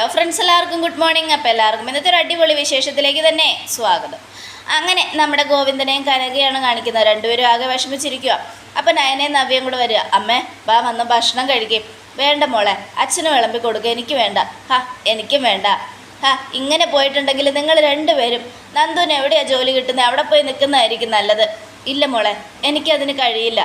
Hello friends എല്ലാവർക്കും good morning അപ്പോൾ എല്ലാവർക്കും ഇന്നത്തെ ഒരു അടിപൊളി വിശേഷത്തിലേക്ക് തന്നെ സ്വാഗതം. അങ്ങനെ നമ്മുടെ ഗോവിന്ദനെയും കനകയാണ് കാണിക്കുന്നത്. രണ്ടുപേരും ആകെ വിഷമിച്ചിരിക്കുക അപ്പം നയനയും നവ്യയും കൂടെ വരിക. അമ്മേ വാ വന്ന് ഭക്ഷണം കഴിക്കും. വേണ്ട മോളെ അച്ഛന് വിളമ്പി കൊടുക്കുക എനിക്ക് വേണ്ട. ഹാ എനിക്കും വേണ്ട. ഹാ ഇങ്ങനെ പോയിട്ടുണ്ടെങ്കിൽ നിങ്ങൾ രണ്ടുപേരും നന്ദുവിന് എവിടെയാണ് ജോലി കിട്ടുന്നത്? അവിടെ പോയി നിൽക്കുന്നതായിരിക്കും നല്ലത്. ഇല്ല മോളെ എനിക്കതിന് കഴിയില്ല.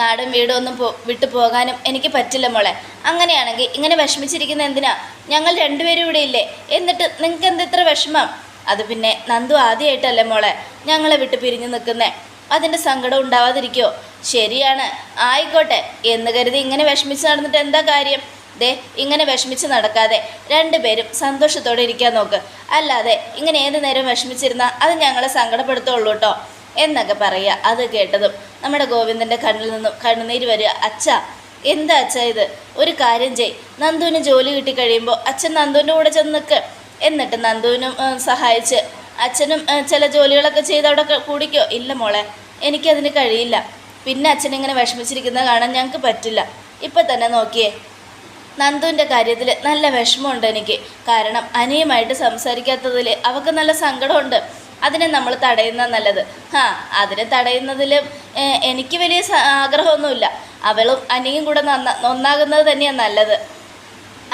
നാടും വീടും ഒന്നും പോ വിട്ടു പോകാനും എനിക്ക് പറ്റില്ല മോളെ. അങ്ങനെയാണെങ്കിൽ ഇങ്ങനെ വിഷമിച്ചിരിക്കുന്ന എന്തിനാ? ഞങ്ങൾ രണ്ടുപേരും ഇവിടെ ഇല്ലേ? എന്നിട്ട് നിങ്ങൾക്ക് എന്ത് ഇത്ര വിഷമം? അത് പിന്നെ നന്ദു ആദ്യമായിട്ടല്ലേ മോളെ ഞങ്ങളെ വിട്ട് പിരിഞ്ഞു നിൽക്കുന്നേ. അതിന്റെ സങ്കടം ഉണ്ടാവാതിരിക്കോ? ശരിയാണ്. ആയിക്കോട്ടെ. എന്ന് കരുതി ഇങ്ങനെ വിഷമിച്ച് നടന്നിട്ട് എന്താ കാര്യം? ദേ ഇങ്ങനെ വിഷമിച്ച് നടക്കാതെ രണ്ടുപേരും സന്തോഷത്തോടെ ഇരിക്കാൻ നോക്ക്. അല്ലാതെ ഇങ്ങനെ ഏത് നേരം വിഷമിച്ചിരുന്നാൽ അത് ഞങ്ങളെ സങ്കടപ്പെടുത്തുള്ളൂ കേട്ടോ. എന്നൊക്കെ പറയുക. അത് കേട്ടതും നമ്മുടെ ഗോവിന്ദന്റെ കണ്ണിൽ നിന്നും കണ്ണുനീര് വരിക. അച്ഛ എന്താ അച്ഛ ഇത്? ഒരു കാര്യം ചെയ് നന്ദുവിന് ജോലി കിട്ടി കഴിയുമ്പോൾ അച്ഛൻ നന്ദുവിന്റെ കൂടെ ചെന്ന് നിൽക്ക് എന്നിട്ട് നന്ദുവിനും സഹായിച്ച് അച്ഛനും ചില ജോലികളൊക്കെ ചെയ്ത് അവിടെ കൂടിക്കോ? ഇല്ല മോളെ എനിക്കതിന് കഴിയില്ല. പിന്നെ അച്ഛൻ ഇങ്ങനെ വിഷമിച്ചിരിക്കുന്നത് കാണാൻ ഞങ്ങൾക്ക് പറ്റില്ല. ഇപ്പം തന്നെ നോക്കിയേ. നന്ദുവിന്റെ കാര്യത്തിൽ നല്ല വിഷമമുണ്ട് എനിക്ക്. കാരണം അനിയുമായിട്ട് സംസാരിക്കാത്തതിൽ അവൾക്ക് നല്ല സങ്കടമുണ്ട്. അതിനെ നമ്മൾ തടയുന്ന നല്ലത്. ഹാ അതിനെ തടയുന്നതിൽ എനിക്ക് വലിയ ആഗ്രഹമൊന്നുമില്ല. അവളും അനിയും കൂടെ നന്ന ഒന്നാകുന്നത് തന്നെയാണ് നല്ലത്.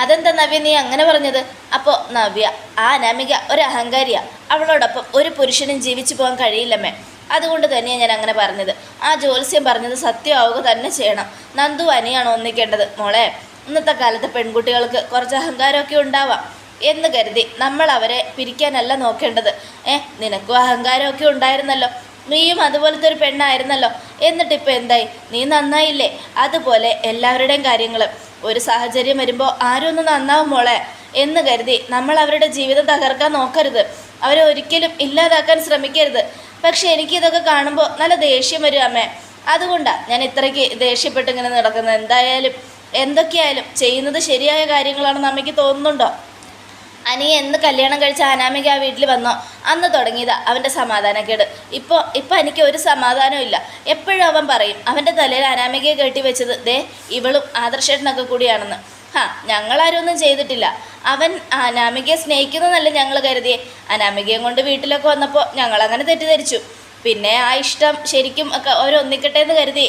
അതെന്താ നവ്യ നീ അങ്ങനെ പറഞ്ഞത്? അപ്പോൾ നവ്യ ആ അനാമിക ഒരു അഹങ്കാരിയാ. അവളോടൊപ്പം ഒരു പുരുഷനും ജീവിച്ചു പോകാൻ കഴിയില്ലമ്മേ. അതുകൊണ്ട് തന്നെയാണ് ഞാൻ അങ്ങനെ പറഞ്ഞത്. ആ ജ്യോത്സ്യം പറഞ്ഞത് സത്യമാവുക തന്നെ ചെയ്യണം. നന്ദു അനിയാണ് ഒന്നിക്കേണ്ടത്. മോളെ ഇന്നത്തെ കാലത്ത് പെൺകുട്ടികൾക്ക് കുറച്ച് അഹങ്കാരമൊക്കെ ഉണ്ടാവാം. എന്ന് കരുതി നമ്മൾ അവരെ പിരിക്കാനല്ല നോക്കേണ്ടത്. ഏ നിനക്കും അഹങ്കാരമൊക്കെ ഉണ്ടായിരുന്നല്ലോ. നീയും അതുപോലത്തെ ഒരു പെണ്ണായിരുന്നല്ലോ. എന്നിട്ട് എന്നിട്ടിപ്പോൾ എന്തായി? നീ നന്നായില്ലേ? അതുപോലെ എല്ലാവരുടെയും കാര്യങ്ങൾ ഒരു സാഹചര്യം വരുമ്പോൾ ആരും ഒന്ന് നന്നാവും മോളെ എന്ന് കരുതി നമ്മൾ അവരുടെ ജീവിതം തകർക്കാൻ നോക്കരുത്. അവരെ ഒരിക്കലും ഇല്ലാതാക്കാൻ ശ്രമിക്കരുത്. പക്ഷെ എനിക്ക് ഇതൊക്കെ കാണുമ്പോൾ നല്ല ദേഷ്യം വരും അമ്മേ. അതുകൊണ്ടാണ് ഞാൻ ഇത്രയ്ക്ക് ദേഷ്യപ്പെട്ട് ഇങ്ങനെ നടക്കുന്നത്. എന്തായാലും എന്തൊക്കെയായാലും ചെയ്യുന്നത് ശരിയായ കാര്യങ്ങളാണെന്ന് അമ്മയ്ക്ക് തോന്നുന്നുണ്ടോ? അനി എന്ന് കല്യാണം കഴിച്ച അനാമിക ആ വീട്ടിൽ വന്നോ? അന്ന് തുടങ്ങിയതാ അവന്റെ സമാധാനക്കേട്. ഇപ്പോൾ ഇപ്പോൾ എനിക്ക് ഒരു സമാധാനവും ഇല്ല. എപ്പോഴും അവൻ പറയും അവന്റെ തലയിൽ അനാമികയെ കെട്ടി വെച്ചത് ദേ ഇവളും ആദർശേട്ടനൊക്കെ കൂടിയാണെന്ന്. ഹാ ഞങ്ങളാരും ഒന്നും ചെയ്തിട്ടില്ല. അവൻ അനാമികയെ സ്നേഹിക്കുന്നതല്ല ഞങ്ങൾ കരുതിയേ. അനാമികയും കൊണ്ട് വീട്ടിലൊക്കെ വന്നപ്പോൾ ഞങ്ങളങ്ങനെ തെറ്റിദ്ധരിച്ചു. പിന്നെ ആ ഇഷ്ടം ശരിക്കും ഒക്കെ ഓരോന്നിക്കട്ടെ എന്ന് കരുതി.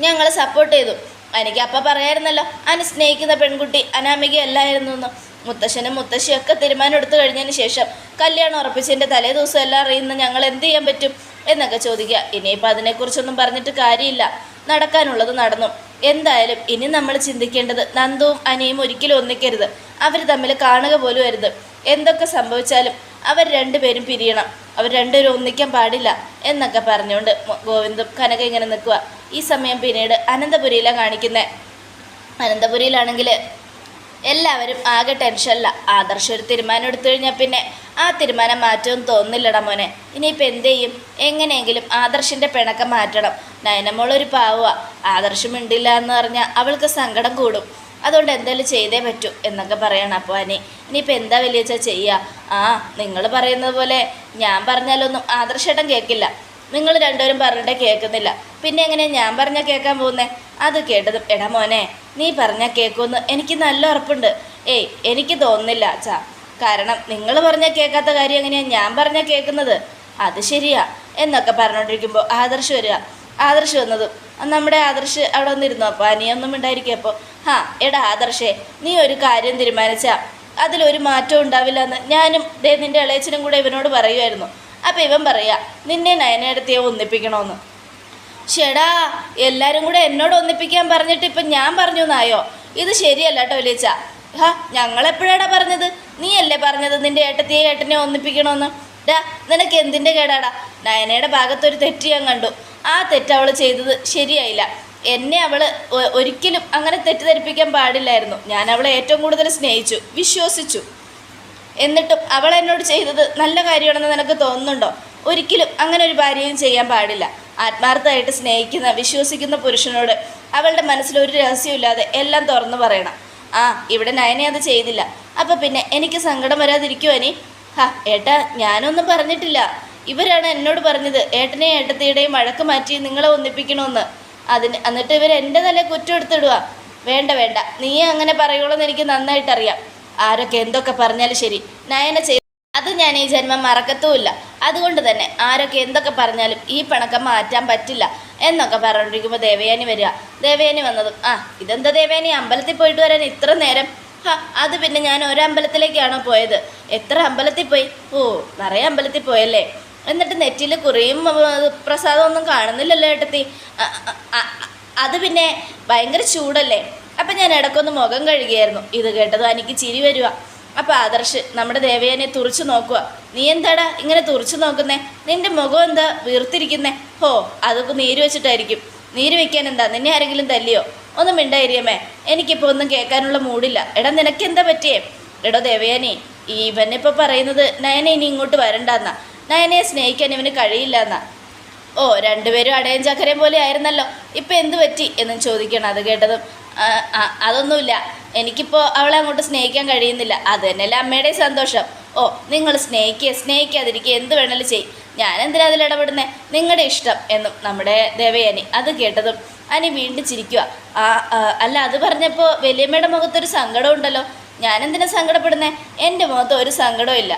ഞങ്ങൾ സപ്പോർട്ട് ചെയ്തു. എനിക്ക് അപ്പം പറയായിരുന്നല്ലോ അനി സ്നേഹിക്കുന്ന പെൺകുട്ടി അനാമികയല്ലായിരുന്നു എന്ന് മുത്തശ്ശനും മുത്തശ്ശിയൊക്കെ തീരുമാനം എടുത്തു കഴിഞ്ഞതിന് ശേഷം കല്യാണം ഉറപ്പിച്ചതിന്റെ തലേ ദിവസം എല്ലാം അറിയുന്ന ഞങ്ങൾ എന്ത് ചെയ്യാൻ പറ്റും എന്നൊക്കെ ചോദിക്കുക. ഇനിയിപ്പോൾ അതിനെക്കുറിച്ചൊന്നും പറഞ്ഞിട്ട് കാര്യമില്ല. നടക്കാനുള്ളത് നടന്നു. എന്തായാലും ഇനി നമ്മൾ ചിന്തിക്കേണ്ടത് നന്ദുവും അനിയും ഒരിക്കലും ഒന്നിക്കരുത്. അവർ തമ്മിൽ കാണുക പോലും അരുത്. എന്തൊക്കെ സംഭവിച്ചാലും അവർ രണ്ടുപേരും പിരിയണം. അവർ രണ്ടുപേരും ഒന്നിക്കാൻ പാടില്ല എന്നൊക്കെ പറഞ്ഞുകൊണ്ട് ഗോവിന്ദും കനക ഇങ്ങനെ നിൽക്കുക. ഈ സമയം പിന്നീട് അനന്തപുരിയിലാണ് കാണിക്കുന്നത്. അനന്തപുരിയിലാണെങ്കിൽ എല്ലാവരും ആകെ ടെൻഷനില്ല. ആദർശം ഒരു തീരുമാനം എടുത്തു കഴിഞ്ഞാൽ പിന്നെ ആ തീരുമാനം മാറ്റുമെന്ന് തോന്നില്ലട മോനെ. ഇനിയിപ്പോൾ എന്ത് ചെയ്യും? എങ്ങനെയെങ്കിലും ആദർശിന്റെ പിണക്കം മാറ്റണം. നയനമോളൊരു പാവുക ആദർശം മിണ്ടില്ല എന്ന് പറഞ്ഞാൽ അവൾക്ക് സങ്കടം കൂടും. അതുകൊണ്ട് എന്തായാലും ചെയ്തേ പറ്റൂ എന്നൊക്കെ പറയണം അപ്പോൾ അനി. ഇനിയിപ്പോൾ എന്താ വലിയ ചെയ്യുക ആ നിങ്ങൾ പറയുന്നത് പോലെ ഞാൻ പറഞ്ഞാലൊന്നും ആദർശേട്ടൻ കേൾക്കില്ല. നിങ്ങൾ രണ്ടുപേരും പറഞ്ഞിട്ടേ കേൾക്കുന്നില്ല. പിന്നെ എങ്ങനെയാണ് ഞാൻ പറഞ്ഞാൽ കേൾക്കാൻ പോകുന്നേ? അത് കേട്ടതും എടാ മോനെ നീ പറഞ്ഞാൽ കേൾക്കുമെന്ന് എനിക്ക് നല്ല ഉറപ്പുണ്ട്. ഏയ് എനിക്ക് തോന്നുന്നില്ല അച്ഛാ. കാരണം നിങ്ങൾ പറഞ്ഞാൽ കേൾക്കാത്ത കാര്യം എങ്ങനെയാണ് ഞാൻ പറഞ്ഞാൽ കേൾക്കുന്നത്? അത് ശരിയാ എന്നൊക്കെ പറഞ്ഞുകൊണ്ടിരിക്കുമ്പോൾ ആദർശ് വരിക. ആദർശ് വന്നതും നമ്മുടെ ആദർശ് അവിടെ വന്നിരുന്നു അപ്പോൾ അനിയൊന്നും ഉണ്ടായിരിക്കും അപ്പോൾ ഹാ എടാ ആദർശേ നീ ഒരു കാര്യം തീരുമാനിച്ചാ. അതിലൊരു മാറ്റവും ഉണ്ടാവില്ല എന്ന് ഞാനും ദേ നിന്റെ ഇളയച്ചനും കൂടെ ഇവനോട് പറയുമായിരുന്നു അപ്പം ഇവൻ പറയുക നിന്നെ നയനയെടുത്തിയെ ഒന്നിപ്പിക്കണമെന്ന് ചേടാ എല്ലാവരും കൂടെ എന്നോട് ഒന്നിപ്പിക്കാൻ പറഞ്ഞിട്ട് ഇപ്പം ഞാൻ പറഞ്ഞു എന്നായോ? ഇത് ശരിയല്ല കേട്ടോ വലിയച്ച ഹാ ഞങ്ങളെപ്പോഴാടാ പറഞ്ഞത്? നീയല്ലേ പറഞ്ഞത് നിന്റെ ഏട്ടത്തിയെ ഏട്ടനെ ഒന്നിപ്പിക്കണമെന്ന് ഡാ നിനക്ക് എന്തിന്റെ കേടാടാ? നയനയുടെ ഭാഗത്തൊരു തെറ്റ് ഞാൻ കണ്ടു. ആ തെറ്റ് അവൾ ചെയ്തത് ശരിയായില്ല. എന്നെ അവൾ ഒരിക്കലും അങ്ങനെ തെറ്റിദ്ധരിപ്പിക്കാൻ പാടില്ലായിരുന്നു. ഞാൻ അവളെ ഏറ്റവും കൂടുതൽ സ്നേഹിച്ചു വിശ്വസിച്ചു. എന്നിട്ടും അവൾ എന്നോട് ചെയ്തത് നല്ല കാര്യമാണെന്ന് നിനക്ക് തോന്നുന്നുണ്ടോ? ഒരിക്കലും അങ്ങനെ ഒരു ഭാര്യയും ചെയ്യാൻ പാടില്ല. ആത്മാർത്ഥമായിട്ട് സ്നേഹിക്കുന്ന വിശ്വസിക്കുന്ന പുരുഷനോട് അവളുടെ മനസ്സിൽ ഒരു രഹസ്യമില്ലാതെ എല്ലാം തുറന്നു പറയണം. ആ ഇവിടെ നയനെ അത് ചെയ്തില്ല. അപ്പം പിന്നെ എനിക്ക് സങ്കടം വരാതിരിക്കുവാനി ഹാ ഏട്ടാ ഞാനൊന്നും പറഞ്ഞിട്ടില്ല. ഇവരാണ് എന്നോട് പറഞ്ഞത്. ഏട്ടനെയും ഏട്ടത്തിയുടെയും വഴക്ക് മാറ്റി നിങ്ങളെ ഒന്നിപ്പിക്കണമെന്ന്. അതിന് എന്നിട്ട് ഇവർ എന്റെ തല കുറ്റം എടുത്തിടുക വേണ്ട വേണ്ട. നീ അങ്ങനെ പറയുള്ളൂ എനിക്ക് നന്നായിട്ടറിയാം. ആരൊക്കെ എന്തൊക്കെ പറഞ്ഞാലും ശരി. നയന ചെയ്ത് അത് ഞാൻ ഈ ജന്മം മറക്കത്തുമില്ല. അതുകൊണ്ട് തന്നെ ആരൊക്കെ എന്തൊക്കെ പറഞ്ഞാലും ഈ പണക്കം മാറ്റാൻ പറ്റില്ല എന്നൊക്കെ പറഞ്ഞിരിക്കുമ്പോൾ ദേവയാനി വരിക. ദേവയാനി വന്നതും ആ ഇതെന്താ ദേവയാനി? അമ്പലത്തിൽ പോയിട്ട് വരാൻ ഇത്ര നേരം. ഹാ അത് പിന്നെ ഞാൻ ഒരു അമ്പലത്തിലേക്കാണോ പോയത്? എത്ര അമ്പലത്തിൽ പോയി? ഓ നിറയെ അമ്പലത്തിൽ പോയല്ലേ? എന്നിട്ട് നെറ്റിൽ കുറേയും പ്രസാദമൊന്നും കാണുന്നില്ലല്ലോ ഏട്ടത്തി. അത് പിന്നെ ഭയങ്കര ചൂടല്ലേ? അപ്പം ഞാൻ ഇടയ്ക്കൊന്ന് മുഖം കഴുകിയായിരുന്നു. ഇത് കേട്ടത് എനിക്ക് ചിരി വരുക അപ്പം ആദർശ് നമ്മുടെ ദേവയാനെ തുറച്ചു നോക്കുക നീ എന്താടാ ഇങ്ങനെ തുറച്ചു നോക്കുന്നേ? നിന്റെ മുഖം എന്താ വീർത്തിരിക്കുന്നേ? ഹോ അതൊക്കെ നീര് വെച്ചിട്ടായിരിക്കും. നീര് വെക്കാൻ എന്താ? നിന്നെ ആരെങ്കിലും തല്ലിയോ? ഒന്നും മിണ്ടായിരിയമേ എനിക്കിപ്പോൾ ഒന്നും കേൾക്കാനുള്ള മൂടില്ല. എടാ നിനക്ക് എന്താ പറ്റിയേ? എടോ ദേവയാനി ഇവനിപ്പോൾ പറയുന്നത് നയന ഇനി ഇങ്ങോട്ട് വരണ്ടെന്നാ. നയനെ സ്നേഹിക്കാൻ ഇവന് കഴിയില്ല എന്നാ ഓ രണ്ടുപേരും അടയൻ ചക്കരയും പോലെ ആയിരുന്നല്ലോ. ഇപ്പം എന്ത് പറ്റി? എന്നും ചോദിക്കണം അത് കേട്ടതും. "ആ, ആ, അതൊന്നുമില്ല. എനിക്കിപ്പോൾ അവളെ അങ്ങോട്ട് സ്നേഹിക്കാൻ കഴിയുന്നില്ല. അത് തന്നെയല്ലേ അമ്മയുടെ സന്തോഷം. ഓ നിങ്ങൾ സ്നേഹിക്കുക സ്നേഹിക്കാതിരിക്കുക എന്ത് വേണമെങ്കിലും ചെയ്യും ഞാൻ എന്തിനാ അതിൽ ഇടപെടുന്നേ? നിങ്ങളുടെ ഇഷ്ടം എന്നും നമ്മുടെ ദേവയാനി അത് കേട്ടതും അനി വീണ്ടും ചിരിക്കുക ആ, അല്ല അത് പറഞ്ഞപ്പോൾ വലിയമ്മയുടെ മുഖത്തൊരു സങ്കടമുണ്ടല്ലോ ഞാനെന്തിനാ സങ്കടപ്പെടുന്നത് എന്റെ മുഖത്ത് ഒരു സങ്കടവും ഇല്ല.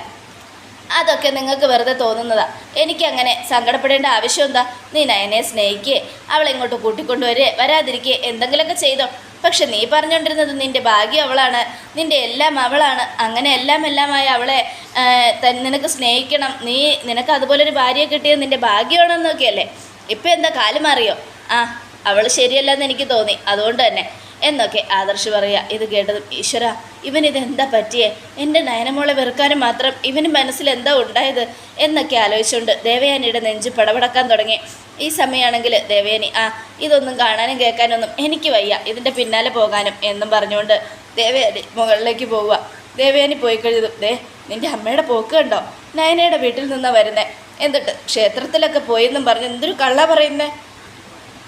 അതൊക്കെ നിങ്ങൾക്ക് വെറുതെ തോന്നുന്നതാ. എനിക്കങ്ങനെ സങ്കടപ്പെടേണ്ട ആവശ്യം എന്താ നീ നയനെ സ്നേഹിക്കേ. അവളെ ഇങ്ങോട്ട് കൂട്ടിക്കൊണ്ടുവരേ. വരാതിരിക്കേ. എന്തെങ്കിലുമൊക്കെ ചെയ്തോ. പക്ഷെ നീ പറഞ്ഞുകൊണ്ടിരുന്നത് നിന്റെ ഭാഗ്യം അവളാണ്. നിന്റെ എല്ലാം അവളാണ്. അങ്ങനെ എല്ലാം എല്ലാമായി അവളെ നിനക്ക് സ്നേഹിക്കണം. നീ നിനക്ക് അതുപോലെ ഒരു ഭാര്യയെ കിട്ടിയത് നിന്റെ ഭാഗ്യമാണെന്നൊക്കെയല്ലേ? ഇപ്പം എന്താ കാലം മാറിയോ? ആ അവൾ ശരിയല്ലെന്ന് എനിക്ക് തോന്നി. അതുകൊണ്ട് തന്നെ. എന്നൊക്കെ ആദർശ് പറയുക. ഇത് കേട്ടതും ഈശ്വര. ഇവൻ ഇതെന്താ പറ്റിയേ? എന്റെ നയനമോളെ വെറുക്കാനും മാത്രം ഇവന് മനസ്സിൽ എന്താ ഉണ്ടായത് എന്നൊക്കെ ആലോചിച്ചുകൊണ്ട് ദേവയാനിയുടെ നെഞ്ച് പടപടക്കാൻ തുടങ്ങി. ഈ സമയമാണെങ്കിൽ ദേവയാനി ആ ഇതൊന്നും കാണാനും കേൾക്കാനൊന്നും എനിക്ക് വയ്യ. ഇതിന്റെ പിന്നാലെ പോകാനും എന്നും പറഞ്ഞുകൊണ്ട് ദേവയാനി മുകളിലേക്ക് പോവുക. ദേവയാനി പോയി കഴിഞ്ഞതും ദേ നിന്റെ അമ്മയുടെ പോക്ക് കണ്ടോ? നയനയുടെ വീട്ടിൽ നിന്നാണ് വരുന്നത് എന്നിട്ട് ക്ഷേത്രത്തിലൊക്കെ പോയെന്നും പറഞ്ഞ് എന്തൊരു കള്ള പറയുന്നേ?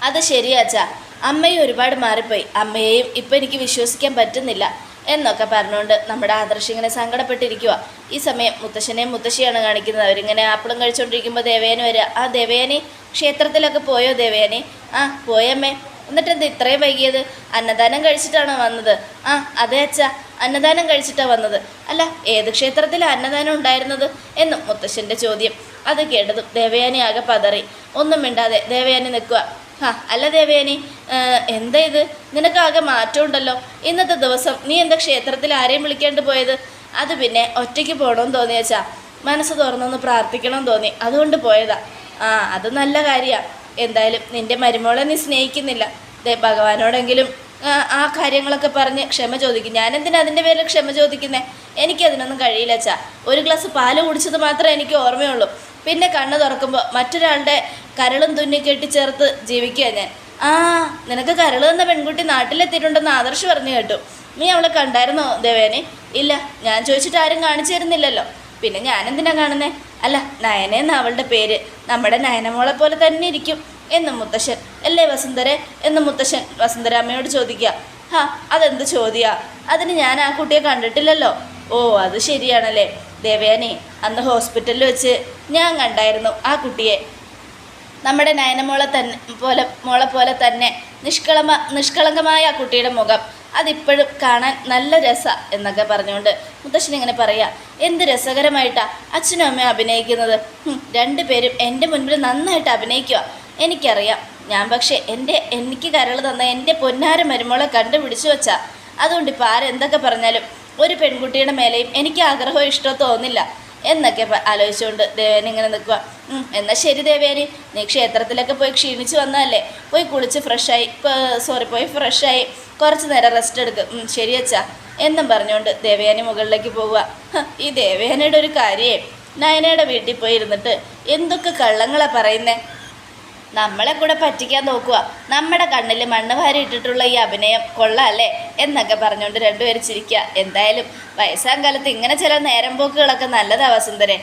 അത് ശരിയാച്ചാ അമ്മയും ഒരുപാട് മാറിപ്പോയി. അമ്മയെയും ഇപ്പം എനിക്ക് വിശ്വസിക്കാൻ പറ്റുന്നില്ല. എന്നൊക്കെ പറഞ്ഞുകൊണ്ട് നമ്മുടെ ആദർശ് ഇങ്ങനെ സങ്കടപ്പെട്ടിരിക്കുക ഈ സമയം മുത്തശ്ശനെയും മുത്തശ്ശിയാണ് കാണിക്കുന്നത്. അവരിങ്ങനെ ആപ്പിളും കഴിച്ചുകൊണ്ടിരിക്കുമ്പോൾ ദേവയാനി വരിക ആ ദേവയാനി ക്ഷേത്രത്തിലൊക്കെ പോയോ ദേവയാനി? ആ പോയമ്മേ. എന്താ ഇത്രയും വൈകിയത്? അന്നദാനം കഴിച്ചിട്ടാണ് വന്നത്? ആ അതെ അച്ഛാ. അന്നദാനം കഴിച്ചിട്ടാണ് വന്നത്. അല്ല ഏത് ക്ഷേത്രത്തിലാണ് അന്നദാനം ഉണ്ടായിരുന്നത്? എന്നും മുത്തശ്ശന്റെ ചോദ്യം. അത് കേട്ടതും ദേവയാനി ആകെ പതറി. ഒന്നും മിണ്ടാതെ ദേവയാനി നിൽക്കുക ഹാ അല്ല ദേവേനി എന്താ ഇത്? നിനക്കാകെ മാറ്റമുണ്ടല്ലോ. ഇന്നത്തെ ദിവസം നീ എന്താ ക്ഷേത്രത്തിൽ ആരെയും വിളിക്കേണ്ടി പോയത്? അത് പിന്നെ ഒറ്റയ്ക്ക് പോകണമെന്ന് തോന്നിയച്ചാ മനസ്സ് തുറന്നൊന്ന് പ്രാർത്ഥിക്കണം തോന്നി. അതുകൊണ്ട് പോയതാ. ആ അത് നല്ല കാര്യമാണ് എന്തായാലും നിന്റെ മരുമോളെ നീ സ്നേഹിക്കുന്നില്ല. ദേ ഭഗവാനോടെങ്കിലും ആ, കാര്യങ്ങളൊക്കെ പറഞ്ഞ് ക്ഷമ ചോദിക്കും. ഞാനെന്തിനാ അതിന്റെ പേരിൽ ക്ഷമ ചോദിക്കുന്നേ? എനിക്കതിനൊന്നും കഴിയില്ല അച്ഛാ. ഒരു ഗ്ലാസ് പാൽ കുടിച്ചത് മാത്രമേ എനിക്ക് ഓർമ്മയുള്ളൂ. പിന്നെ കണ്ണ് തുറക്കുമ്പോൾ മറ്റൊരാളുടെ കരളും തുന്നി കെട്ടിച്ചേർത്ത് ജീവിക്കുക ഞാൻ. ആ നിനക്ക് കരൾ തന്ന പെൺകുട്ടി നാട്ടിലെത്തിയിട്ടുണ്ടെന്ന് ആദർശ് പറഞ്ഞു കേട്ടു. നീ അവളെ കണ്ടായിരുന്നോ ദേവേനെ? ഇല്ല ഞാൻ ചോദിച്ചിട്ട് ആരും കാണിച്ചു തരുന്നില്ലല്ലോ പിന്നെ ഞാനെന്തിനാ കാണുന്നേ? അല്ല നയനെന്ന അവളുടെ പേര്? നമ്മുടെ നയനമോളെ പോലെ തന്നെ ഇരിക്കും. എന്ന് മുത്തശ്ശൻ. അല്ലേ വസുന്ധരെ? എന്ന് മുത്തശ്ശൻ വസുന്ധരാമ്മയോട് ചോദിക്കുക. ഹാ അതെന്ത് ചോദ്യാ? അതിന് ഞാൻ ആ കുട്ടിയെ കണ്ടിട്ടില്ലല്ലോ. ഓ അത് ശരിയാണല്ലേ. ദേവയാനി അന്ന് ഹോസ്പിറ്റലിൽ വെച്ച് ഞാൻ കണ്ടായിരുന്നു ആ കുട്ടിയെ. നമ്മുടെ നയനമോളെ തന്നെ പോലെ മോളെ പോലെ തന്നെ നിഷ്കളമ നിഷ്കളങ്കമായ ആ കുട്ടിയുടെ മുഖം അതിപ്പോഴും കാണാൻ നല്ല രസ എന്നൊക്കെ പറഞ്ഞുകൊണ്ട് മുത്തശ്ശൻ ഇങ്ങനെ പറയാ എന്ത് രസകരമായിട്ടാ അച്ഛനും അമ്മയും അഭിനയിക്കുന്നത്. രണ്ടുപേരും എന്റെ മുൻപിൽ നന്നായിട്ട് അഭിനയിക്കുക എനിക്കറിയാം. ഞാൻ പക്ഷേ എന്റെ എനിക്ക് കരൾ തന്ന എന്റെ പൊന്നാര മരുമോളെ കണ്ടുപിടിച്ചു വെച്ചാ. അതുകൊണ്ട് ഇപ്പോൾ ആരെന്തൊക്കെ പറഞ്ഞാലും ഒരു പെൺകുട്ടിയുടെ മേലെയും എനിക്ക് ആഗ്രഹമോ ഇഷ്ടമോ തോന്നില്ല. എന്നൊക്കെ ആലോചിച്ചുകൊണ്ട് ദേവേന ഇങ്ങനെ നിൽക്കുക എന്നാൽ ശരി ദേവേനി. നീ ക്ഷേത്രത്തിലൊക്കെ പോയി ക്ഷീണിച്ച് വന്നതല്ലേ? പോയി കുളിച്ച് ഫ്രഷായി. സോറി പോയി ഫ്രഷായി. കുറച്ച് നേരം റെസ്റ്റ് എടുക്കും. ശരി അച്ഛാ. എന്നും പറഞ്ഞുകൊണ്ട് ദേവയാനി മുകളിലേക്ക് പോവുക. ഈ ദേവയാനിയുടെ ഒരു കാര്യേ. നയനയുടെ വീട്ടിൽ പോയി ഇരുന്നിട്ട് എന്തൊക്കെ കള്ളങ്ങളാണ് പറയുന്നേ? നമ്മളെ കൂടെ പറ്റിക്കാൻ നോക്കുക. നമ്മുടെ കണ്ണിൽ മണ്ണ് വാരി ഇട്ടിട്ടുള്ള ഈ അഭിനയം കൊള്ളാല്ലേ? എന്നൊക്കെ പറഞ്ഞുകൊണ്ട് രണ്ടുപേരും ചിരിക്കുക. എന്തായാലും വയസ്സാം കാലത്ത് ഇങ്ങനെ ചില നേരം പോക്കുകളൊക്കെ നല്ലതാ വസുന്ധരെ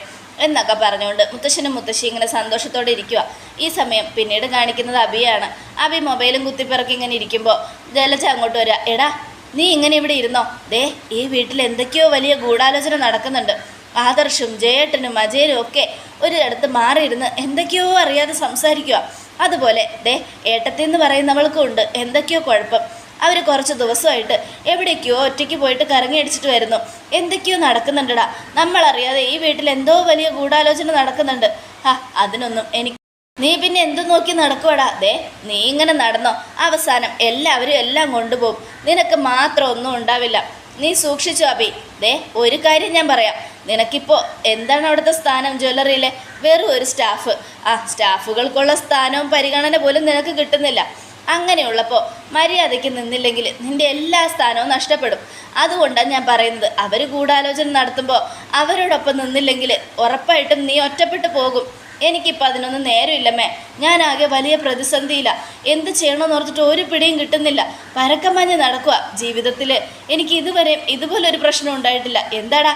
എന്നൊക്കെ പറഞ്ഞുകൊണ്ട് മുത്തശ്ശനും മുത്തശ്ശി ഇങ്ങനെ സന്തോഷത്തോടെ ഇരിക്കുക. ഈ സമയം പിന്നീട് കാണിക്കുന്നത് അബിയാണ്. അബി മൊബൈലും കുത്തിപ്പിറക്കി ഇങ്ങനെ ഇരിക്കുമ്പോൾ ജലജ അങ്ങോട്ട് വരിക. എടാ നീ ഇങ്ങനെ ഇവിടെ ഇരുന്നോ? ദേ ഈ വീട്ടിൽ എന്തൊക്കെയോ വലിയ ഗൂഢാലോചന നടക്കുന്നുണ്ട്. ആദർശും ജയേട്ടനും അജയനും ഒക്കെ ഒരിടത്ത് മാറിയിരുന്ന് എന്തൊക്കെയോ അറിയാതെ സംസാരിക്കുക. അതുപോലെ ദേ ഏട്ടത്തി എന്ന് പറയുന്നവൾക്കും ഉണ്ട്. എന്തൊക്കെയോ കുഴപ്പം. അവർ കുറച്ച് ദിവസമായിട്ട് എവിടേക്കോ ഒറ്റയ്ക്ക് പോയിട്ട് കറങ്ങി അടിച്ചിട്ട് വരുന്നു. എന്തൊക്കെയോ നടക്കുന്നുണ്ടടാ. നമ്മളറിയാതെ ഈ വീട്ടിൽ എന്തോ വലിയ ഗൂഢാലോചന നടക്കുന്നുണ്ട്. ഹാ അതിനൊന്നും എനിക്ക് നീ പിന്നെ എന്തു നോക്കി നടക്കുവാടാ? ദേ നീ ഇങ്ങനെ നടന്നോ. അവസാനം എല്ലാവരും എല്ലാം കൊണ്ടുപോകും. നിനക്ക് മാത്രം ഒന്നും ഉണ്ടാവില്ല. നീ സൂക്ഷിച്ചു അബി. ദേ ഒരു കാര്യം ഞാൻ പറയാം. നിനക്കിപ്പോൾ എന്താണ് അവിടുത്തെ സ്ഥാനം ജ്വല്ലറിയിലെ? വെറും ഒരു സ്റ്റാഫ്. ആ സ്റ്റാഫുകൾക്കുള്ള സ്ഥാനവും പരിഗണന പോലും നിനക്ക് കിട്ടുന്നില്ല. അങ്ങനെയുള്ളപ്പോൾ മര്യാദയ്ക്ക് നിന്നില്ലെങ്കിൽ നിന്റെ എല്ലാ സ്ഥാനവും നഷ്ടപ്പെടും. അതുകൊണ്ടാണ് ഞാൻ പറയുന്നത്. അവർ ഗൂഢാലോചന നടത്തുമ്പോൾ അവരോടൊപ്പം നിന്നില്ലെങ്കിൽ ഉറപ്പായിട്ടും നീ ഒറ്റപ്പെട്ടു പോകും. എനിക്കിപ്പോൾ അതിനൊന്നും നേരമില്ലമ്മേ. ഞാനാകെ വലിയ പ്രതിസന്ധിയിലാണ് എന്ത് ചെയ്യണമെന്ന് ഓർത്തിട്ട് ഒരു പിടിയും കിട്ടുന്നില്ല. പരക്കമഞ്ഞ് നടക്കുക ജീവിതത്തിൽ എനിക്ക് ഇതുവരെ ഇതുപോലൊരു പ്രശ്നം ഉണ്ടായിട്ടില്ല. എന്താടാ?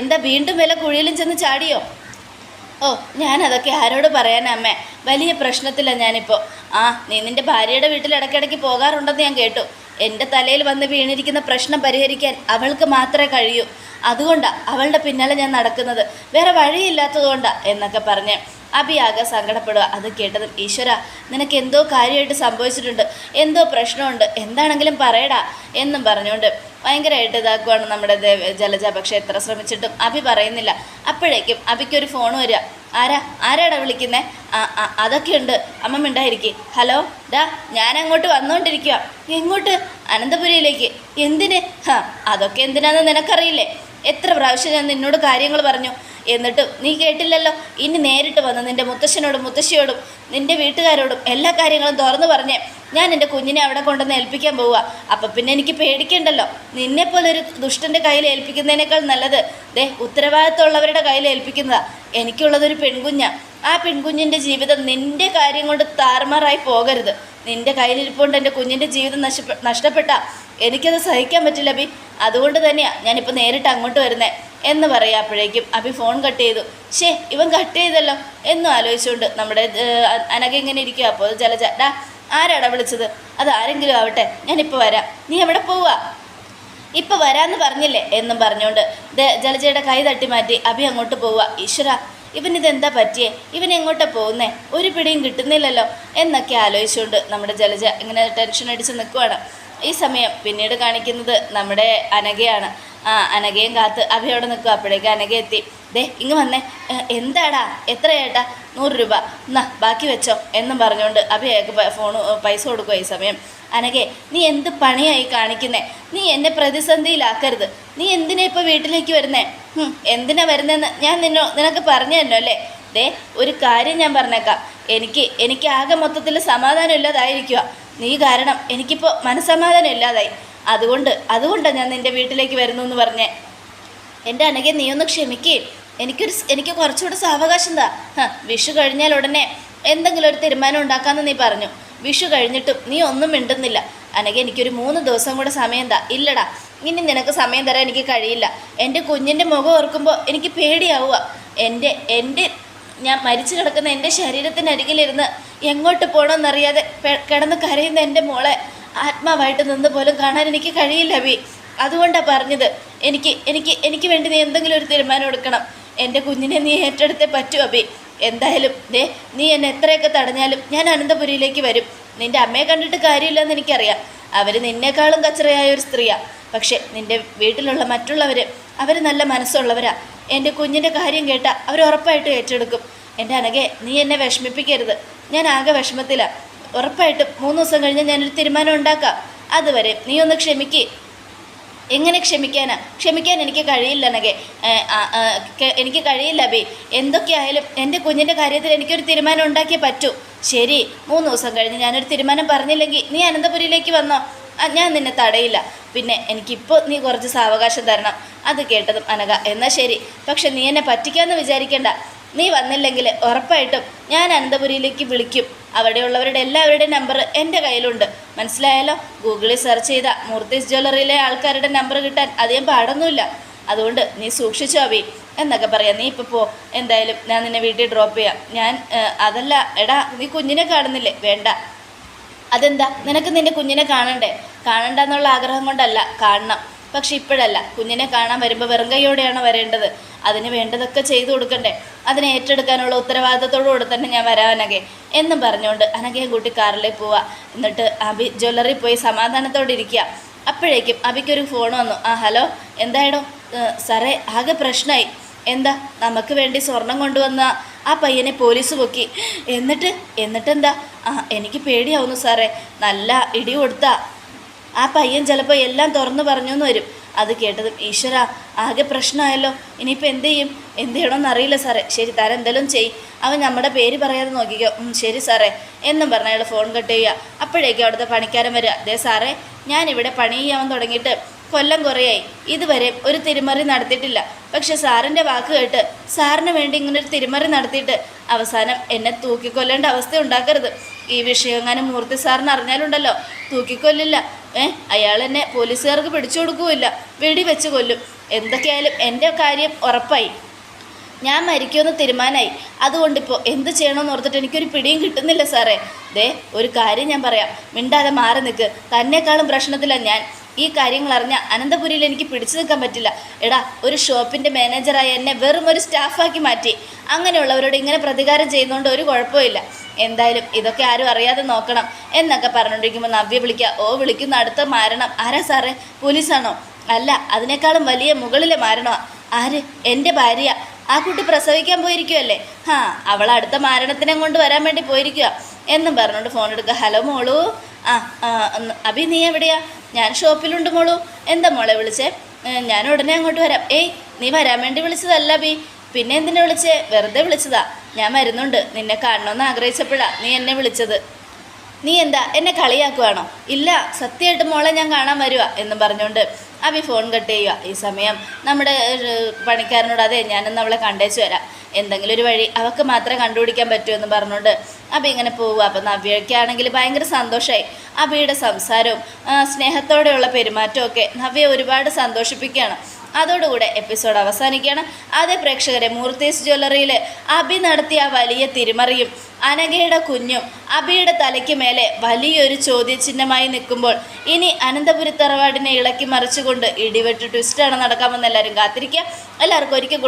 എന്താ വീണ്ടും വില കുഴിയിലും ചെന്ന് ചാടിയോ? ഓ ഞാനതൊക്കെ ആരോട് പറയാനമ്മേ വലിയ പ്രശ്നത്തിലാണ് ഞാനിപ്പോൾ ആ നീ നിന്റെ ഭാര്യയുടെ വീട്ടിൽ ഇടയ്ക്കിടയ്ക്ക് പോകാറുണ്ടെന്ന് ഞാൻ കേട്ടു. എന്റെ തലയിൽ വന്ന് വീണിരിക്കുന്ന പ്രശ്നം പരിഹരിക്കാൻ അവൾക്ക് മാത്രമേ കഴിയൂ. അതുകൊണ്ടാണ് അവളുടെ പിന്നാലെ ഞാൻ നടക്കുന്നത്. വേറെ വഴിയില്ലാത്തതുകൊണ്ടാണ് എന്നൊക്കെ പറഞ്ഞ്. അബി ആകെ സങ്കടപ്പെടുക. അത് കേട്ടതും ഈശ്വര നിനക്ക് എന്തോ കാര്യമായിട്ട് സംഭവിച്ചിട്ടുണ്ട്. എന്തോ പ്രശ്നമുണ്ട്. എന്താണെങ്കിലും പറയടാ എന്നും പറഞ്ഞുകൊണ്ട് ഭയങ്കരമായിട്ട് ഇതാക്കുവാണ് നമ്മുടെ ജലജ. പക്ഷേ എത്ര ശ്രമിച്ചിട്ടും അഭി പറയുന്നില്ല. അപ്പോഴേക്കും അഭിക്കൊരു ഫോൺ വരിക. ആരാ? ആരാടാ വിളിക്കുന്നേ? അതൊക്കെയുണ്ട്. അമ്മ മിണ്ടായിരിക്കും ഹലോ? ഡാ ഞാൻ അങ്ങോട്ട് വന്നുകൊണ്ടിരിക്കുക എങ്ങോട്ട്? അനന്തപുരിയിലേക്ക്. എന്തിന്? ഹാ അതൊക്കെ എന്തിനാന്ന് നിനക്കറിയില്ലേ. എത്ര പ്രാവശ്യം ഞാൻ നിന്നോട് കാര്യങ്ങൾ പറഞ്ഞു. എന്നിട്ടും നീ കേട്ടില്ലല്ലോ. ഇനി നേരിട്ട് വന്ന് നിന്റെ മുത്തശ്ശനോടും മുത്തശ്ശിയോടും നിന്റെ വീട്ടുകാരോടും എല്ലാ കാര്യങ്ങളും തുറന്നു പറഞ്ഞേ ഞാൻ എന്റെ കുഞ്ഞിനെ അവിടെ കൊണ്ടുവന്ന് ഏൽപ്പിക്കാൻ പോവുക. അപ്പം പിന്നെ എനിക്ക് പേടിക്കണ്ടല്ലോ. നിന്നെപ്പോലൊരു ദുഷ്ടന്റെ കയ്യിൽ ഏൽപ്പിക്കുന്നതിനേക്കാൾ നല്ലത് ദേ ഉത്തരവാദിത്തമുള്ളവരുടെ കയ്യിൽ ഏൽപ്പിക്കുന്നതാ. എനിക്കുള്ളതൊരു പെൺകുഞ്ഞാ. ആ പെൺകുഞ്ഞിന്റെ ജീവിതം നിന്റെ കാര്യം കൊണ്ട് താറുമാറായി പോകരുത്. നിന്റെ കയ്യിലിരിപ്പുകൊണ്ട് എന്റെ കുഞ്ഞിന്റെ ജീവിതം നഷ്ടപ്പെ നഷ്ടപ്പെട്ട. എനിക്കത് സഹിക്കാൻ പറ്റില്ല ബി. അതുകൊണ്ട് തന്നെയാണ് ഞാനിപ്പോൾ നേരിട്ട് അങ്ങോട്ട് വരുന്നത് എന്ന് പറയാപ്പോഴേക്കും അഭി ഫോൺ കട്ട് ചെയ്തു. ഷേ ഇവൻ കട്ട് ചെയ്തല്ലോ എന്നും ആലോചിച്ചുകൊണ്ട് നമ്മുടെ അനക ഇങ്ങനെ ഇരിക്കുക അപ്പോൾ ജലജ ഡാ ആരാടാ വിളിച്ചത്? അത് ആരെങ്കിലും ആവട്ടെ. ഞാനിപ്പോൾ വരാം. നീ എവിടെ പോവാ? ഇപ്പോൾ വരാമെന്ന് പറഞ്ഞില്ലേ? എന്നും പറഞ്ഞുകൊണ്ട് ജലജയുടെ കൈ തട്ടി മാറ്റി അഭി അങ്ങോട്ട് പോവുക ഈശ്വര ഇവൻ ഇതെന്താ പറ്റിയേ? ഇവൻ എങ്ങോട്ടാ പോകുന്നേ? ഒരു പിടിയും കിട്ടുന്നില്ലല്ലോ. എന്നൊക്കെ ആലോചിച്ചുകൊണ്ട് നമ്മുടെ ജലജ ഇങ്ങനെ ടെൻഷൻ അടിച്ച് നിൽക്കുവാണ്. ഈ സമയം പിന്നീട് കാണിക്കുന്നത് നമ്മുടെ അനഘയാണ്. ആ അനഘയും കാത്ത് അഭയോടെ നിൽക്കുക. അപ്പോഴേക്ക് അനഘ എത്തി. ദേ ഇങ്ങ് വന്നേ. എന്താടാ എന്താടാ? എത്രയേട്ടാ? നൂറ് രൂപ. എന്നാ ബാക്കി വെച്ചോ എന്നും പറഞ്ഞുകൊണ്ട് അഭയക്ക് ഫോൺ പൈസ കൊടുക്കുക ഈ സമയം. അനഘേ നീ എന്ത് പണിയായി കാണിക്കുന്നേ? നീ എന്നെ പ്രതിസന്ധിയിലാക്കരുത്. നീ എന്തിനാ ഇപ്പോൾ വീട്ടിലേക്ക് വരുന്നേ? എന്തിനാ വരുന്നതെന്ന് ഞാൻ നിന്നോ നിനക്ക് പറഞ്ഞു തന്നോ അല്ലേ? ദേ ഒരു കാര്യം ഞാൻ പറഞ്ഞേക്കാം. എനിക്ക് എനിക്ക് ആകെ മൊത്തത്തിൽ സമാധാനം ഇല്ലാതായിരിക്കുക നീ കാരണം എനിക്കിപ്പോൾ മനസ്സമാധാനം ഇല്ലാതായി. അതുകൊണ്ട് അതുകൊണ്ടാണ് ഞാൻ നിന്റെ വീട്ടിലേക്ക് വരുന്നു എന്ന് പറഞ്ഞേ. എന്റെ അനകെ നീ ഒന്ന് ക്ഷമിക്കേ. എനിക്കൊരു എനിക്ക് കുറച്ചുകൂടെ സാവകാശം താ. വിഷു കഴിഞ്ഞാൽ ഉടനെ എന്തെങ്കിലും ഒരു തീരുമാനം ഉണ്ടാക്കാമെന്ന് നീ പറഞ്ഞു. വിഷു കഴിഞ്ഞിട്ടും നീ ഒന്നും മിണ്ടുന്നില്ല. അനകെ എനിക്കൊരു മൂന്ന് ദിവസം കൂടെ സമയം താ. ഇല്ലടാ ഇനി നിനക്ക് സമയം തരാൻ എനിക്ക് കഴിയില്ല. എന്റെ കുഞ്ഞിന്റെ മുഖം ഓർക്കുമ്പോൾ എനിക്ക് പേടിയാവുക. എന്റെ എന്റെ ഞാൻ മരിച്ചു കിടക്കുന്ന എന്റെ ശരീരത്തിനരികിലിരുന്ന് എങ്ങോട്ട് പോകണമെന്നറിയാതെ കിടന്ന് കരയുന്ന എന്റെ മോളെ ആത്മാവായിട്ട് നിന്ന് പോലും കാണാൻ എനിക്ക് കഴിയില്ല അബി അതുകൊണ്ടാണ് പറഞ്ഞത്. എനിക്ക് എനിക്ക് എനിക്ക് വേണ്ടി നീ എന്തെങ്കിലും ഒരു തീരുമാനം എടുക്കണം. എന്റെ കുഞ്ഞിനെ നീ ഏറ്റെടുത്തേ പറ്റൂ അബി എന്തായാലും ദേ നീ എന്നെ എത്രയൊക്കെ തടഞ്ഞാലും ഞാൻ അനന്തപുരിയിലേക്ക് വരും. നിന്റെ അമ്മയെ കണ്ടിട്ട് കാര്യമില്ലെന്ന് എനിക്കറിയാം. അവർ നിന്നേക്കാളും കച്ചറയായ ഒരു സ്ത്രീയാണ് പക്ഷേ നിന്റെ വീട്ടിലുള്ള മറ്റുള്ളവർ അവർ നല്ല മനസ്സുള്ളവരാ. എന്റെ കുഞ്ഞിന്റെ കാര്യം കേട്ടാൽ അവർ ഉറപ്പായിട്ടും ഏറ്റെടുക്കും. എന്റെ അനഘെ നീ എന്നെ വിഷമിപ്പിക്കരുത്. ഞാൻ ആകെ വിഷമത്തിലാണ് ഉറപ്പായിട്ടും മൂന്ന് ദിവസം കഴിഞ്ഞ് ഞാനൊരു തീരുമാനം ഉണ്ടാക്കാം. അതുവരെ നീ ഒന്ന് ക്ഷമിക്ക്. എങ്ങനെ ക്ഷമിക്കാനാ? ക്ഷമിക്കാൻ എനിക്ക് കഴിയില്ല നഗെ. എനിക്ക് കഴിയില്ല ബി എന്തൊക്കെയായാലും എന്റെ കുഞ്ഞിന്റെ കാര്യത്തിൽ എനിക്കൊരു തീരുമാനം ഉണ്ടാക്കിയേ പറ്റൂ. ശരി മൂന്ന് ദിവസം കഴിഞ്ഞ് ഞാനൊരു തീരുമാനം പറഞ്ഞില്ലെങ്കിൽ നീ അനന്തപുരിയിലേക്ക് വന്നോ? ഞാൻ നിന്നെ തടയില്ല. പിന്നെ എനിക്കിപ്പോൾ നീ കുറച്ച് സാവകാശം തരണം. അത് കേട്ടതും അനഘ. എന്നാൽ ശരി. പക്ഷെ നീ എന്നെ പറ്റിക്കാമെന്ന് വിചാരിക്കണ്ട. നീ വന്നില്ലെങ്കിൽ ഉറപ്പായിട്ടും ഞാൻ അനന്തപുരിയിലേക്ക് വിളിക്കും. അവിടെയുള്ളവരുടെ എല്ലാവരുടെയും നമ്പർ എന്റെ കയ്യിലുണ്ട്. മനസ്സിലായാലോ ഗൂഗിളിൽ സെർച്ച് ചെയ്ത മൂർത്തീസ് ജ്വല്ലറിയിലെ ആൾക്കാരുടെ നമ്പർ കിട്ടാൻ അധികം പാടൊന്നുമില്ല. അതുകൊണ്ട് നീ സൂക്ഷിച്ചോ അവി എന്നൊക്കെ പറയാം. നീ ഇപ്പോൾ പോ. എന്തായാലും ഞാൻ നിന്നെ വീട്ടിൽ ഡ്രോപ്പ് ചെയ്യാം. ഞാൻ അതല്ല. എടാ നീ കുഞ്ഞിനെ കാണുന്നില്ലേ? വേണ്ട. അതെന്താ? നിനക്ക് നിന്റെ കുഞ്ഞിനെ കാണണ്ടേ? കാണണ്ടെന്നുള്ള ആഗ്രഹം കൊണ്ടല്ല. കാണണം. പക്ഷെ ഇപ്പോഴല്ല. കുഞ്ഞിനെ കാണാൻ വരുമ്പോൾ വെറും കൈയോടെയാണ് വരേണ്ടത്. അതിന് വേണ്ടതൊക്കെ ചെയ്തു കൊടുക്കണ്ടേ. അതിനെ ഏറ്റെടുക്കാനുള്ള ഉത്തരവാദിത്തത്തോടുകൂടെ തന്നെ ഞാൻ വരാം അനഘെ. എന്നും പറഞ്ഞുകൊണ്ട് അനഘയും കൂട്ടി കാറിലേക്ക് പോവാ. എന്നിട്ട് അബി ജ്വല്ലറി പോയി സമാധാനത്തോടെ ഇരിക്കുക. അപ്പോഴേക്കും അബിക്കൊരു ഫോൺ വന്നു. ആ ഹലോ എന്തായിടോ? സാറേ ആകെ പ്രശ്നമായി എന്താ നമുക്ക് വേണ്ടി സ്വർണം കൊണ്ടുവന്ന ആ പയ്യനെ പോലീസ് പൊക്കി. എന്നിട്ട് എന്നിട്ടെന്താ? ആ എനിക്ക് പേടിയാവുന്നു സാറേ. നല്ല ഇടി കൊടുത്താ. ആ പയ്യൻ ചിലപ്പോൾ എല്ലാം തുറന്നു പറഞ്ഞു എന്ന് വരും. അത് കേട്ടതും ഈശ്വര ആകെ പ്രശ്നമായല്ലോ. ഇനിയിപ്പോൾ എന്ത് ചെയ്യും? എന്ത് ചെയ്യണമെന്ന് അറിയില്ല സാറേ. ശരി താരം എന്തെങ്കിലും ചെയ്. അവൻ നമ്മുടെ പേര് പറയാതെ നോക്കിക്കോ. ശരി സാറേ. എന്നും പറഞ്ഞ അയാൾ ഫോൺ കട്ട് ചെയ്യുക. അപ്പോഴേക്കും അവിടുത്തെ പണിക്കാരൻ വരിക. അതേ സാറേ ഞാനിവിടെ പണി ചെയ്യാൻ തുടങ്ങിയിട്ട് കൊല്ലം കുറയായി. ഇതുവരെ ഒരു തിരിമറി നടത്തിയിട്ടില്ല. പക്ഷെ സാറിന്റെ വാക്ക് കേട്ട് സാറിന് വേണ്ടി ഇങ്ങനെ ഒരു തിരിമറി നടത്തിയിട്ട് അവസാനം എന്നെ തൂക്കിക്കൊല്ലേണ്ട അവസ്ഥ ഉണ്ടാക്കരുത്. ഈ വിഷയം അങ്ങനെ മൂർത്തി സാറിന് അറിഞ്ഞാലുണ്ടല്ലോ. തൂക്കിക്കൊല്ലില്ല. ഏ? അയാൾ എന്നെ പോലീസുകാർക്ക് പിടിച്ചു കൊടുക്കുകയില്ല. വെടിവെച്ച് കൊല്ലും. എന്തൊക്കെയായാലും എന്റെ കാര്യം ഉറപ്പായി. ഞാൻ മരിക്കുമെന്ന് തീരുമാനമായി അതുകൊണ്ടിപ്പോൾ എന്ത് ചെയ്യണമെന്ന് ഓർത്തിട്ട് എനിക്കൊരു പിടിയും കിട്ടുന്നില്ല സാറേ. ദേ ഒരു കാര്യം ഞാൻ പറയാം. മിണ്ടാതെ മാറി നിൽക്ക് തന്നെക്കാളും പ്രശ്നത്തിലാണ് ഞാൻ. ഈ കാര്യങ്ങൾ അറിഞ്ഞ അനന്തപുരിയിൽ എനിക്ക് പിടിച്ചു നിൽക്കാൻ പറ്റില്ല. എടാ ഒരു ഷോപ്പിന്റെ മാനേജറായി എന്നെ വെറും ഒരു സ്റ്റാഫാക്കി മാറ്റി. അങ്ങനെയുള്ളവരോട് ഇങ്ങനെ പ്രതികാരം ചെയ്യുന്നതുകൊണ്ട് ഒരു കുഴപ്പമില്ല. എന്തായാലും ഇതൊക്കെ ആരും അറിയാതെ നോക്കണം എന്നൊക്കെ പറഞ്ഞുകൊണ്ടിരിക്കുമ്പോൾ നവ്യ വിളിക്കുക ഓ വിളിക്കുന്ന അടുത്ത മാരണം. ആരാ സാറേ? പോലീസാണോ? അല്ല അതിനേക്കാളും വലിയ മുകളിലെ മാരണമാണ് ആര്? എന്റെ ഭാര്യ. ആ കുട്ടി പ്രസവിക്കാൻ പോയിരിക്കുമല്ലേ ആ അവൾ അടുത്ത മാരണത്തിനെ കൊണ്ട് വരാൻ വേണ്ടി പോയിരിക്കുക എന്നും പറഞ്ഞുകൊണ്ട് ഫോൺ എടുക്കുക ഹലോ മോളു. ആ അഭി നീ എവിടെയാ? ഞാൻ ഷോപ്പിലുണ്ട് മോളു. എന്താ മോളെ വിളിച്ചേ? ഞാൻ ഉടനെ അങ്ങോട്ട് വരാം. ഏയ് നീ വരാൻ വേണ്ടി വിളിച്ചതല്ല അഭി പിന്നെ എന്തിനാ വിളിച്ചേ? വെറുതെ വിളിച്ചതാ. ഞാൻ വരുന്നുണ്ട്. നിന്നെ കാണണമെന്ന് ആഗ്രഹിച്ചപ്പോഴാ നീ എന്നെ വിളിച്ചത്. നീ എന്താ എന്നെ കളിയാക്കുവാണോ? ഇല്ല സത്യമായിട്ട് മോളെ ഞാൻ കാണാൻ വരുക എന്ന് പറഞ്ഞുകൊണ്ട് അഭി ഫോൺ കട്ട് ചെയ്യുക ഈ സമയം നമ്മുടെ പണിക്കാരനോട് അതെ ഞാനൊന്ന് അവളെ കണ്ടേച്ചു വരാം. എന്തെങ്കിലും ഒരു വഴി അവൾക്ക് മാത്രമേ കണ്ടുപിടിക്കാൻ പറ്റൂ എന്ന് പറഞ്ഞുകൊണ്ട് അഭി ഇങ്ങനെ പോവുക അപ്പം നവ്യയ്ക്കാണെങ്കിൽ ഭയങ്കര സന്തോഷമായി അഭിയുടെ സംസാരവും സ്നേഹത്തോടെയുള്ള പെരുമാറ്റവും ഒക്കെ നവ്യ ഒരുപാട് സന്തോഷിപ്പിക്കുകയാണ്. അതോടുകൂടെ എപ്പിസോഡ് അവസാനിക്കുകയാണ്. അതേ പ്രേക്ഷകരെ മൂർത്തീസ് ജ്വല്ലറിയിൽ അഭി നടത്തിയ വലിയ തിരിമറിയും അനഘയുടെ കുഞ്ഞും അബിയുടെ തലയ്ക്ക് മേലെ വലിയൊരു ചോദ്യചിഹ്നമായി നിൽക്കുമ്പോൾ ഇനി അനന്തപുരി തറവാടിനെ ഇളക്കി മറിച്ചുകൊണ്ട് ഇടിവെട്ട് ട്വിസ്റ്റാണ് നടക്കാമെന്ന് എല്ലാവരും കാത്തിരിക്കുക. എല്ലാവർക്കും ഒരിക്കൽ